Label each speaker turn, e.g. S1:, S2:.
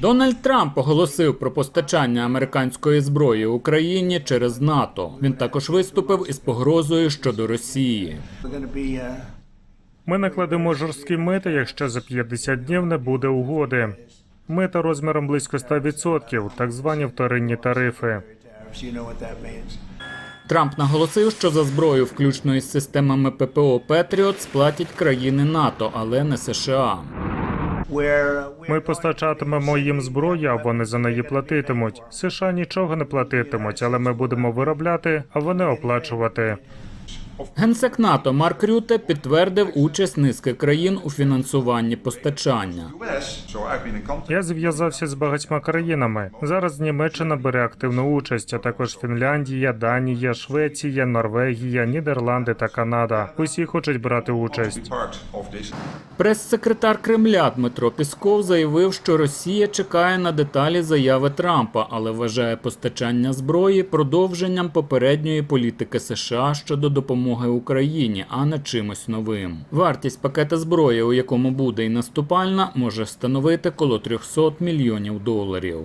S1: Дональд Трамп оголосив про постачання американської зброї Україні через НАТО. Він також виступив із погрозою щодо Росії.
S2: Uh,
S3: Ми накладемо жорсткі мити, якщо за 50 днів не буде угоди. Мита розміром близько 100%, так звані вторинні тарифи.
S1: Трамп наголосив, що за зброю, включно із системами ППО Петріот, сплатять країни НАТО, але не США.
S3: Ми постачатимемо їм зброю, а вони за неї платитимуть. США нічого не платитимуть, але ми будемо виробляти, а вони оплачувати.
S1: Генсек НАТО Марк Рюте підтвердив участь низки країн у фінансуванні постачання.
S3: Я зв'язався з багатьма країнами. Зараз Німеччина бере активну участь, а також Фінляндія, Данія, Швеція, Норвегія, Нідерланди та Канада. Усі хочуть брати участь.
S1: Прес-секретар Кремля Дмитро Пісков заявив, що Росія чекає на деталі заяви Трампа, але вважає постачання зброї продовженням попередньої політики США щодо допомоги Україні, а не чимось новим. Вартість пакета зброї, у якому буде і наступальна, може становити коло 300 мільйонів доларів.